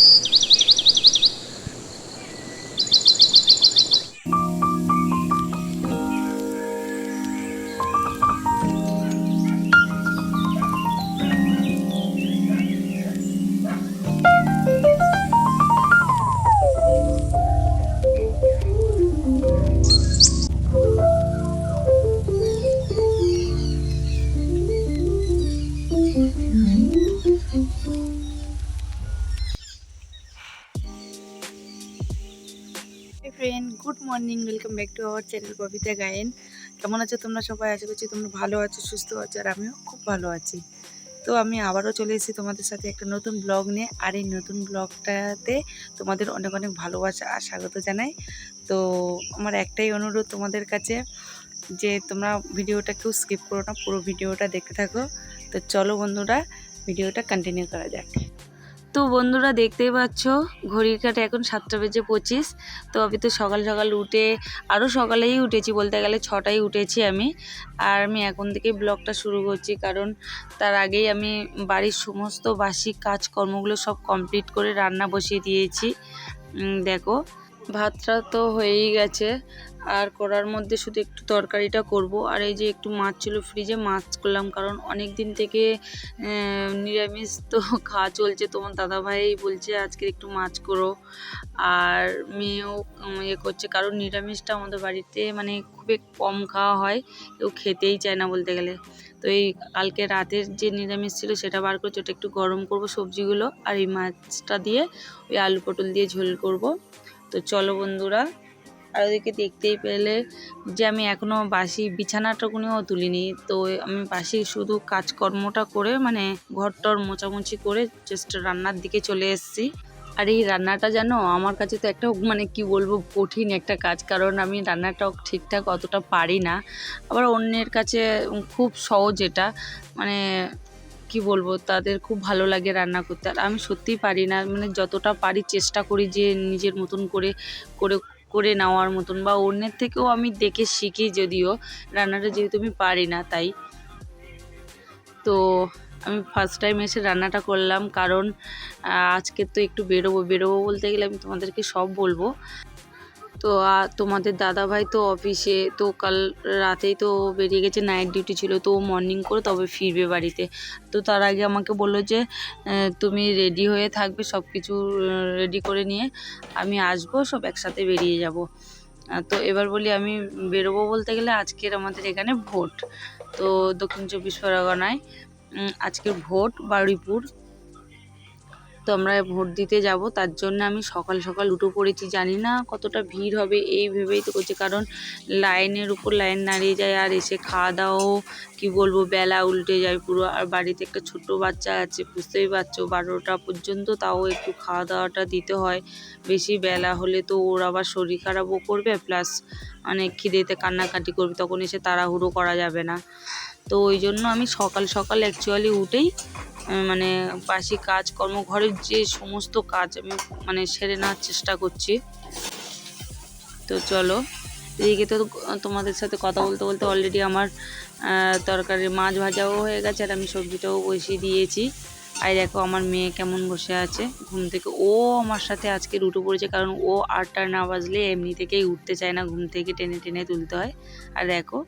あ。friend good morning welcome back to our channel Kabita Gayen কেমন আছো তোমরা সবাই? আশা করছি তোমরা ভালো আছো, সুস্থ আছো, আর আমিও খুব ভালো আছি। তো আমি আবারও চলে এসেছি তোমাদের সাথে একটা নতুন ব্লগ নিয়ে, আর এই নতুন ব্লগটাতে তোমাদের অনেক অনেক ভালোবাসা আর স্বাগত জানাই। তো আমার একটাই অনুরোধ তোমাদের কাছে যে তোমরা ভিডিওটা কেউ স্কিপ করো না, পুরো ভিডিওটা দেখতে থাকো। তো চলো বন্ধুরা, ভিডিওটা কন্টিনিউ করা যাক। তো বন্ধুরা দেখতেই পাচ্ছ, ঘড়ির কাটে এখন সাতটা বেজে পঁচিশ। তো আমি তো সকাল সকাল উঠে আরও সকালেই উঠেছি বলতে গেলে ছটায় উঠেছি আমি। আর আমি এখন থেকেই ব্লগটা শুরু করছি কারণ তার আগেই আমি বাড়ির সমস্ত বাসি কাজকর্মগুলো সব কমপ্লিট করে রান্না বসিয়ে দিয়েছি। দেখো, ভাতটা তো হয়েই গেছে। আর করার মধ্যে শুধু একটু তরকারিটা করব। আর এই যে একটু মাছ ছিল ফ্রিজে মাছ করলাম কারণ অনেক দিন থেকে নিরামিষ তো খাওয়া চলছে। তোমার দাদাভাই বলছে, আজকে একটু মাছ করো। আর মেয়েও ইয়ে করছে। কারণ নিরামিষটা আমাদের বাড়িতে মানে খুবই কম খাওয়া হয়। কেউ খেতেই চায় না বলতে গেলে। তো এই কালকে রাতের যে নিরামিষ ছিল, সেটা বার করছি। ওটা একটু গরম করব সবজিগুলো। আর এই মাছটা দিয়ে ওই আলু পটল দিয়ে ঝোল করব। তো চলো বন্ধুরা আর ওদেরকে দেখতেই পেলে যে আমি এখনও বাসি বিছানাটাকুনিও তুলিনি। তো আমি বাসি শুধু কাজকর্মটা করে মানে ঘরটর মোছামুছি করে জাস্ট রান্নার দিকে চলে এসেছি। আর এই রান্নাটা জানো, আমার কাছে তো একটা মানে কি বলব, কঠিন একটা কাজ। কারণ আমি রান্নাটাও ঠিকঠাক অতটা পারি না। আবার অন্যের কাছে খুব সহজ এটা। মানে কি বলব, তাদের খুব ভালো লাগে রান্না করতে। আর আমি সত্যিই পারি না। মানে যতটা পারি চেষ্টা করি যে নিজের মতন করে করে করে নেওয়ার মতন বা অন্যের থেকেও আমি দেখে শিখি যদিও, রান্নাটা যেহেতু আমি পারি না তাই। তো আমি ফার্স্ট টাইম এসে রান্নাটা করলাম, কারণ আজকে তো একটু বেরোবো বেরোবো বলতে গেলে আমি তোমাদেরকে সব বলব। তো তোমাদের দাদা ভাই তো অফিসে তো কাল রাতেই তো বেরিয়ে গেছে নাইট ডিউটি ছিল, তো মর্নিং করে তবে ফিরবে বাড়িতে। তো তার আগে আমাকে বলল যে তুমি রেডি হয়ে থাকবে সব কিছু রেডি করে নিয়ে আমি আসব, সব একসাথে বেরিয়ে যাব। তো এবার বলি আমি বেরোবো বলতে গেলে আজকের আমাদের এখানে ভোট। তো দক্ষিণ চব্বিশ পরগনায় আজকের ভোট বারুইপুর। তো আমরা ভোট দিতে যাব, তার জন্য আমি সকাল সকাল উঠে পড়েছি। জানি না কতটা ভিড় হবে, এই ভেবেই তো করছি। কারণ লাইনের উপর লাইন দাঁড়িয়ে যায় আর এসে খাওয়া দাওয়াও কি বলব, বেলা উল্টে যায় পুরো। আর বাড়িতে একটা ছোট বাচ্চা আছে, বুঝতেই পারছ, বারোটা পর্যন্ত তাও একটু খাওয়া দাওয়াটা দিতে হয়। বেশি বেলা হলে তো ওর আবার শরীর খারাপও করবে, প্লাস অনেক খিদেতে কান্নাকাটি করবে, তখন এসে তাড়াহুড়ো করা যাবে না। তো ওই জন্য আমি সকাল সকাল অ্যাকচুয়ালি উঠেই মানে বাসি কাজকর্ম, ঘরের যে সমস্ত কাজ আমি মানে সেরে নেওয়ার চেষ্টা করছি। তো চলো। এদিকে তো তোমাদের সাথে কথা বলতে বলতে অলরেডি আমার তরকারি মাছ ভাজাও হয়ে গেছে আর আমি সবজিটাও বসিয়ে দিয়েছি। আর দেখো আমার মেয়ে কেমন বসে আছে, ঘুম থেকে, ও আমার সাথে আজকে উঠে পড়েছে কারণ ও আটটা না বাজলে এমনি থেকেই উঠতে চায় না, ঘুম থেকে টেনে টেনে তুলতে হয়। আর দেখো,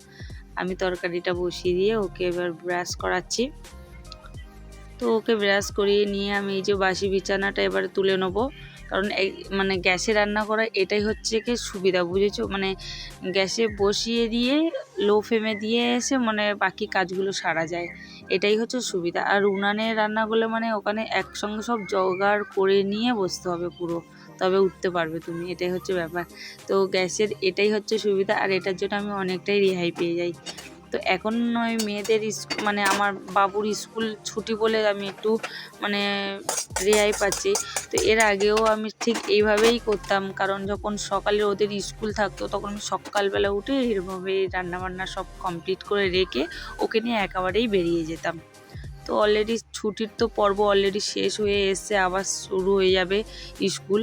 আমি তরকারিটা বসিয়ে দিয়ে ওকে এবার ব্রাশ করাচ্ছি। তো ওকে ব্রাশ করিয়ে নিয়ে আমি এই যে বাসি বিছানাটা এবারে তুলে নেব। কারণ এই মানে গ্যাসে রান্না করা এটাই হচ্ছে কি সুবিধা, বুঝেছ? মানে গ্যাসে বসিয়ে দিয়ে লো ফ্লেমে দিয়ে এসে মানে বাকি কাজগুলো সারা যায়। এটাই হচ্ছে সুবিধা। আর উনানে রান্না করলে মানে ওখানে একসঙ্গে সব জোগাড় করে নিয়ে বসতে হবে পুরো। তবে উঠতে পারবে তুমি, এটাই হচ্ছে ব্যাপার। তো গ্যাসের এটাই হচ্ছে সুবিধা, আর এটার জন্য আমি অনেকটাই রেহাই পেয়ে যাই। তো এখন ওই মেয়েদের মানে আমার বাবুর স্কুল ছুটি বলে আমি একটু মানে রেহাই পাচ্ছি। তো এর আগেও আমি ঠিক এইভাবেই করতাম, কারণ যখন সকালে ওদের স্কুল থাকতো তখন আমি সকালবেলা উঠে এরভাবে রান্নাবান্না সব কমপ্লিট করে রেখে ওকে নিয়ে একেবারেই বেরিয়ে যেতাম। তো অলরেডি ছুটির তো পর্ব অলরেডি শেষ হয়ে এসছে, আবার শুরু হয়ে যাবে স্কুল।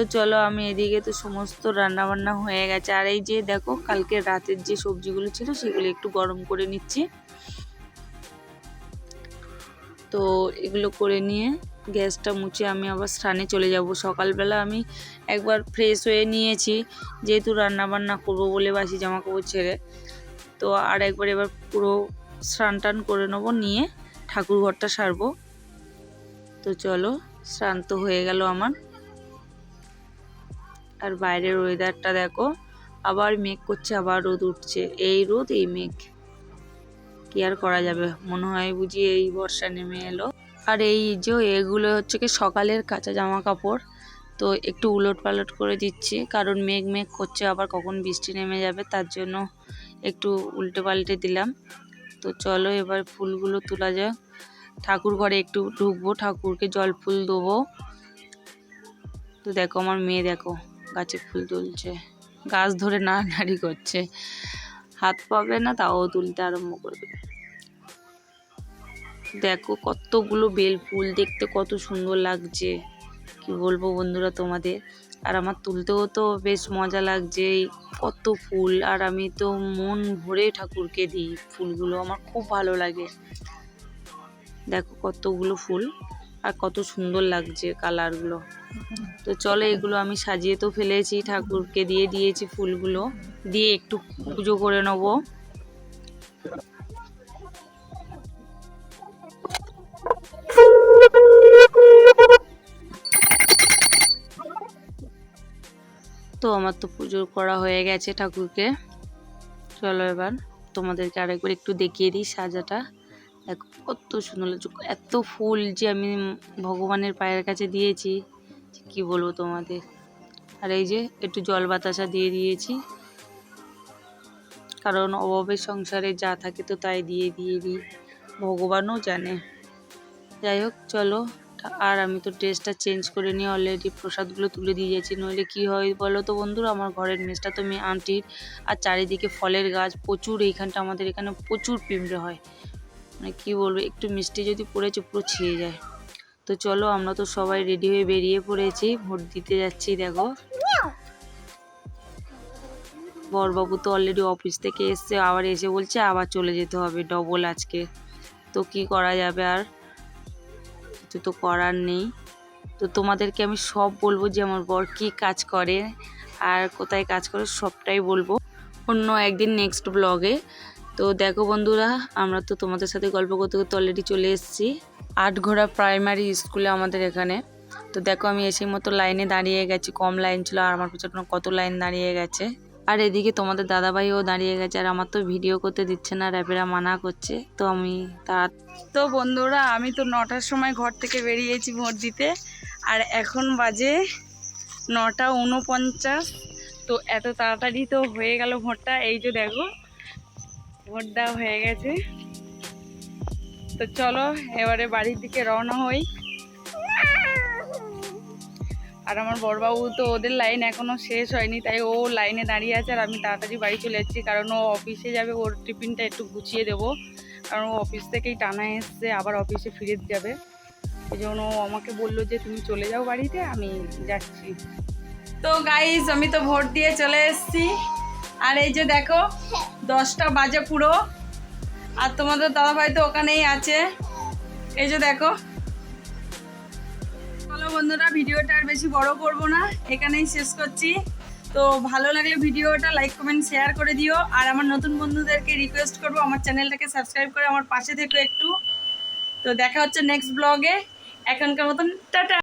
তো চলো আমি এদিকে তো সমস্ত রান্নাবান্না হয়ে গেছে। আর এই যে দেখো, কালকে রাতের যে সবজিগুলো ছিল, সেগুলো একটু গরম করে নিচ্ছি। তো এগুলো করে নিয়ে গ্যাসটা মুছে আমি আবার স্নানে চলে যাব। সকালবেলা আমি একবার ফ্রেশ হয়ে নিয়েছি, যেহেতু রান্নাবান্না করব বলে বাসি জামা কাপড় ছেড়ে। তো আর একবার এবার পুরো স্নান টান করে নেব, নিয়ে ঠাকুর ঘরটা সারবো। তো চলো, স্নান তো হয়ে গেল আমার। আর বাইরের ওয়েদারটা দেখো, আবার মেঘ করছে, আবার রোদ উঠছে। এই রোদ, এই মেঘ। কি আর করা যাবে? মনে হয় বুঝি এই বর্ষা নেমে এলো। আর এই যে এগুলো হচ্ছে কি সকালের কাঁচা জামা কাপড় তো একটু উলট পালট করে দিচ্ছি, কারণ মেঘ মেঘ করছে, আবার কখন বৃষ্টি নেমে যাবে, তার জন্য একটু উল্টে পাল্টে দিলাম। তো চলো এবার ফুলগুলো তোলা যাক। ঠাকুর ঘরে একটু ঢুকবো, ঠাকুরকে জল ফুল দেবো। তো দেখো আমার মেয়ে, দেখো। গাছে ফুল তুলছে, গাছ ধরে নাড়ানাড়ি করছে। হাত পাবে না, তাও তুলতে আরম্ভ করবে। দেখো কতগুলো বেল ফুল, দেখতে কত সুন্দর লাগছে। কি বলব বন্ধুরা তোমাদের? আর আমার তুলতেও তো বেশ মজা লাগছে কত ফুল। আর আমি তো মন ভরে ঠাকুরকে দিই ফুলগুলো, আমার খুব ভালো লাগে। দেখো কতগুলো ফুল, আর কত সুন্দর লাগছে কালারগুলো। তো চলো এগুলো আমি সাজিয়ে তো ফেলেছি, ঠাকুরকে দিয়ে দিয়েছি ফুলগুলো। দিয়ে একটু পুজো করে নেব। তো আমার তো পুজো করা হয়ে গেছে ঠাকুরকে। চলো এবার তোমাদেরকে আরেকবার একটু দেখিয়ে দিই সাজাটা। কত সুন্দর এত ফুল যে আমি ভগবানের পায়ের কাছে দিয়েছি। কি বলব তোমাদের? আর এই যে একটু জল বাতাসা দিয়ে দিয়েছি। কারণ অভাবের সংসারে যা থাকে তো তাই দিয়ে দিয়ে দিই। ভগবানও জানে। যাই হোক, চলো। আর আমি তো ড্রেসটা চেঞ্জ করে নিয়ে অলরেডি প্রসাদগুলো তুলে দিয়ে যাচ্ছি। নইলে কি হয় বলো তো বন্ধুরা? আমার ঘরের মেজটা তো মেয়ে আন্টির। আর চারিদিকে ফলের গাছ প্রচুর। এইখানটা আমাদের এখানে প্রচুর পিঁপড়ে হয়। মানে কী বলব? একটু মিষ্টি যদি পড়েছে পুরো ছিঁড়ে যায়। তো চলো আমরা তো সবাই রেডি হয়ে বেরিয়ে পড়েছি। ভোট দিতে যাচ্ছি, দেখো। বরবাবু তো অলরেডি অফিস থেকে এসছে, আবার এসে বলছে আবার চলে যেতে হবে ডবল আজকে। তো কি করা যাবে আর? কিছু তো করার নেই। তো তোমাদেরকে আমি সব বলব যে আমার বর কী কাজ করে, আর কোথায় কাজ করে সবটাই বলব। অন্য একদিন নেক্সট ব্লগে তো দেখো বন্ধুরা, আমরা তো তোমাদের সাথে গল্প করতে করতে অলরেডি চলে এসেছি। আটঘোড়া প্রাইমারি স্কুলে আমাদের এখানে। তো দেখো আমি এসে মতো লাইনে দাঁড়িয়ে গেছি, কম লাইন ছিল আর আমার পিছনে কত লাইন দাঁড়িয়ে গেছে। আর এদিকে তোমাদের দাদাভাইও দাঁড়িয়ে গেছে আর আমার তো ভিডিও করতে দিচ্ছে না র্যাপেরা মানা করছে। তো আমি তা তো বন্ধুরা, আমি তো নটার সময় ঘর থেকে বেরিয়েছি ভোট দিতে। আর এখন বাজে নটা উনপঞ্চাশ তো এত তাড়াতাড়ি তো হয়ে গেল ভোটটা। এই যে দেখো ভোট দেওয়া হয়ে গেছে। তো চলো, এবারে বাড়ির দিকে রওনা হই। আর আমার বড়বাবু তো ওদের লাইন এখনও শেষ হয়নি, তাই ও লাইনে দাঁড়িয়ে আছে আর আমি তাড়াতাড়ি বাড়ি চলে যাচ্ছি, কারণ ও অফিসে যাবে, ওর টিফিনটা একটু গুছিয়ে দেবো। কারণ ও অফিস থেকেই টানা এসছে, আবার অফিসে ফিরে যাবে। ওই জন্য ও আমাকে বলল যে, তুমি চলে যাও বাড়িতে, আমি যাচ্ছি। তো গাইজ আমি তো ভোট দিয়ে চলে এসেছি। আর এই যে দেখো, দশটা বাজে পুরো। আর তোমাদের দাদাভাই তো ওখানেই আছে। এই যে দেখো। চলো বন্ধুরা, ভিডিওটা আর বেশি বড় করব না। এখানেই শেষ করছি। তো ভালো লাগলে ভিডিওটা লাইক, কমেন্ট, শেয়ার করে দিও। আর আমার নতুন বন্ধুদেরকে রিকোয়েস্ট করব, আমার চ্যানেলটাকে সাবস্ক্রাইব করে আমার পাশে থেকো একটু। তো দেখা হচ্ছে নেক্সট ব্লগে এখনকার মতন, টাটা!